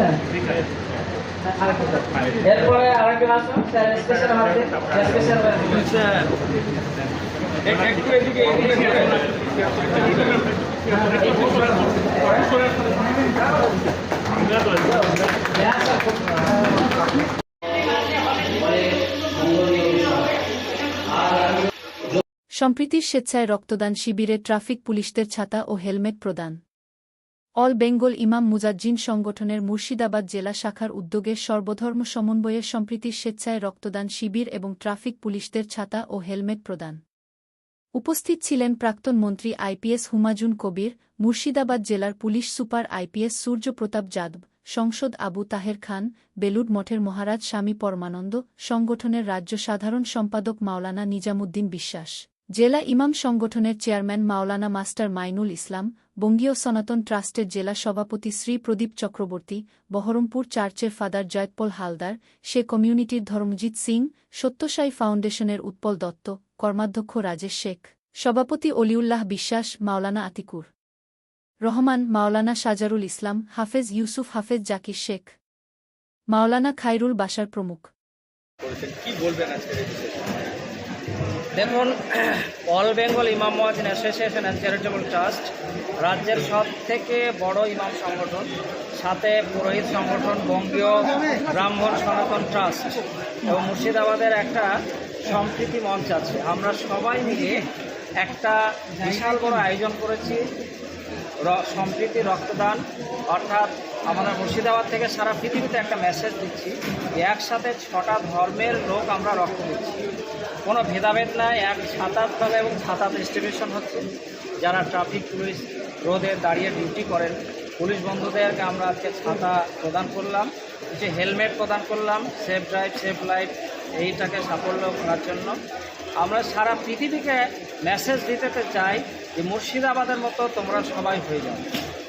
আছেন? এরপরে আরেকজন স্যার স্পেশাল স্পেশাল সম্প্রীতির স্বেচ্ছায় রক্তদান শিবিরে ট্রাফিক পুলিশদের ছাতা ও হেলমেট প্রদান। অল বেঙ্গল ইমাম মুজাজ্জিন সংগঠনের মুর্শিদাবাদ জেলা শাখার উদ্যোগে সর্বধর্ম সমন্বয়ে সম্প্রীতির স্বেচ্ছায় রক্তদান শিবির এবং ট্রাফিক পুলিশদের ছাতা ও হেলমেট প্রদান। উপস্থিত ছিলেন প্রাক্তন মন্ত্রী আইপিএস হুমাজুন কবির, মুর্শিদাবাদ জেলার police super IPS Surya Pratap Yadav, সংসদ আবু তাহের খান, বেলুড মঠের মহারাজ স্বামী পরমানন্দ, সংগঠনের রাজ্য সাধারণ সম্পাদক মাওলানা নিজামুদ্দিন বিশ্বাস। জেলা ইমাম সংগঠনের চেয়ারম্যান মাওলানা মাস্টার মাইনুল ইসলাম বঙ্গীয় সনাতন ট্রাস্টের জেলা সভাপতি শ্রী প্রদীপ চক্রবর্তী, বহরমপুর চার্চের ফাদার জয়তপল হালদার, সে কমিউনিটির ধর্মজিৎ সিং সত্যসাই ফাউন্ডেশনের উৎপল দত্ত, কর্মাধ্যক্ষ রাজেশ শেখ, সভাপতি অলিউল্লাহ বিশ্বাস, মাওলানা আতিকুর রহমান, মাওলানা সাজারুল ইসলাম, হাফেজ ইউসুফ হাফেজ জাকির শেখ, মাওলানা খাইরুল বাসার প্রমুখ কি বলবেন? দেখুন, অল বেঙ্গল ইমাম মহাজিন অ্যাসোসিয়েশন অ্যান্ড চ্যারিটেবল ট্রাস্ট রাজ্যের সব থেকে বড় ইমাম সংগঠন, সাথে পুরোহিত সংগঠন, বঙ্গীয় ব্রাহ্মণ সনাতন ট্রাস্ট এবং মুর্শিদাবাদের একটা সম্প্রীতি মঞ্চ আছে। আমরা সবাই মিলে একটা বিশাল বড় আয়োজন করেছি সম্প্রীতি রক্তদান, অর্থাৎ আমাদের মুর্শিদাবাদ থেকে সারা পৃথিবীতে একটা মেসেজ দিচ্ছি যে একসাথে ছটা ধর্মের লোক আমরা রক্ত দিচ্ছি। কোনো ভেদাভেদ নাই, এক ছাতাতভাবে এবং ছাতা ডিস্ট্রিবিউশন হচ্ছে। যারা ট্রাফিক পুলিশ রোদে দাঁড়িয়ে ডিউটি করেন, পুলিশ বন্ধুদেরকে আমরা আজকে ছাতা প্রদান করলাম, যে হেলমেট প্রদান করলাম সেফ ড্রাইভ সেফ লাইফ এইটাকে সাফল্য করার জন্য। আমরা সারা পৃথিবীকে মেসেজ দিতে চাই যে মুর্শিদাবাদের মতো তোমরা সবাই হয়ে যাও।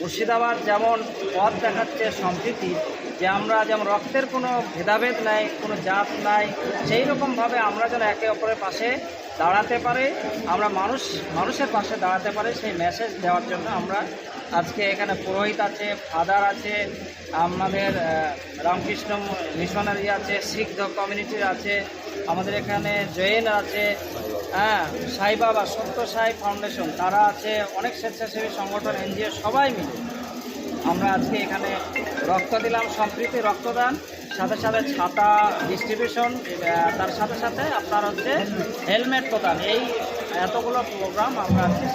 মুর্শিদাবাদ যেমন পথ দেখাচ্ছে সম্প্রীতি, যে আমরা যেমন রক্তের কোনো ভেদাভেদ নাই, কোনো জাত নাই, সেই রকমভাবে আমরা যেন একে অপরের পাশে দাঁড়াতে পারে, আমরা মানুষ, মানুষের পাশে দাঁড়াতে পারে, সেই মেসেজ দেওয়ার জন্য আমরা আজকে এখানে পুরোহিত আছে ফাদার আছে, আমাদের রামকৃষ্ণ মিশনারি আছে, শিখ কমিউনিটির আছে, আমাদের এখানে জৈন আছে হ্যাঁ সাই বাবা সত্য সাই ফাউন্ডেশন তারা আছে অনেক স্বেচ্ছাসেবী সংগঠন এনজিও সবাই মিলে। আমরা আজকে এখানে রক্ত দিলাম সম্প্রীতি রক্তদান সাথে সাথে ছাতা ডিস্ট্রিবিউশন তার সাথে সাথে আপনার হচ্ছে হেলমেট প্রদান। এই এতগুলো প্রোগ্রাম আমরা আজকে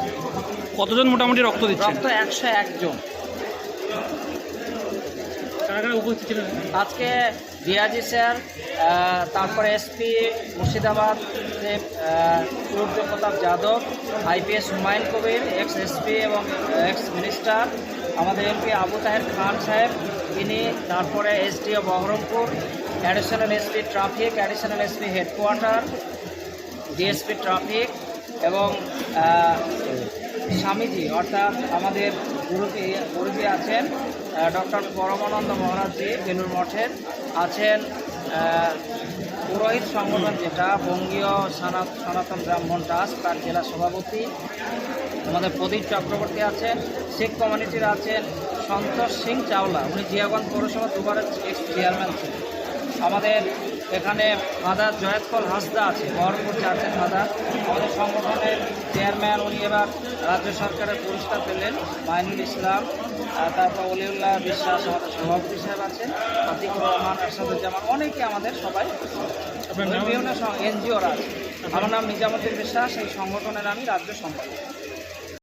কতজন মোটামুটি রক্ত দিচ্ছেন? রক্ত একশো একজন কারা কারা উপস্থিত ছিলেন আজকে ডিআজি স্যার তারপরে SP Murshidabad Surya Pratap Yadav, IPS Humayun Kabir ex SP এবং এক্স মিনিস্টার আমাদের এমপি আবু তাহের খান সাহেব তিনি তারপরে SDO Baharampur additional SP traffic additional SP headquarter DSP traffic এবং স্বামীজি, অর্থাৎ আমাদের গুরুজি গুরুজি আছেন। ডক্টর পরমানন্দ মহারাজজি বেলুর মঠের আছেন পুরোহিত সংগঠন যেটা, বঙ্গীয় সনাত, সনাতন ব্রাহ্মণ দাস তার জেলা সভাপতি, আমাদের প্রদীপ চক্রবর্তী আছেন, শিখ কমিউনিটির আছেন সন্তোষ সিং চাওলা। উনি জিয়াগঞ্জ পৌরসভা দুবারের এক্স চেয়ারম্যান ছিলেন। আমাদের এখানে ফাদার জয়তপল হাসদা আছে বহরমপুর চার্চের ফাদার আমাদের সংগঠনের চেয়ারম্যান উনি এবার রাজ্য সরকারের পুরস্কার পেলেন মাইনুল ইসলাম। তারপর অলিউল্লাহ বিশ্বাস আমাদের সভাপতি সাহেব আছেন আতিকুর রহমান আরশাদুজ্জামান অনেকে আমাদের সবাই বিভিন্ন এনজিওরা আছে। আমার নাম নিজামুদ্দিন বিশ্বাস এই সংগঠনের আমি রাজ্য সম্পাদক।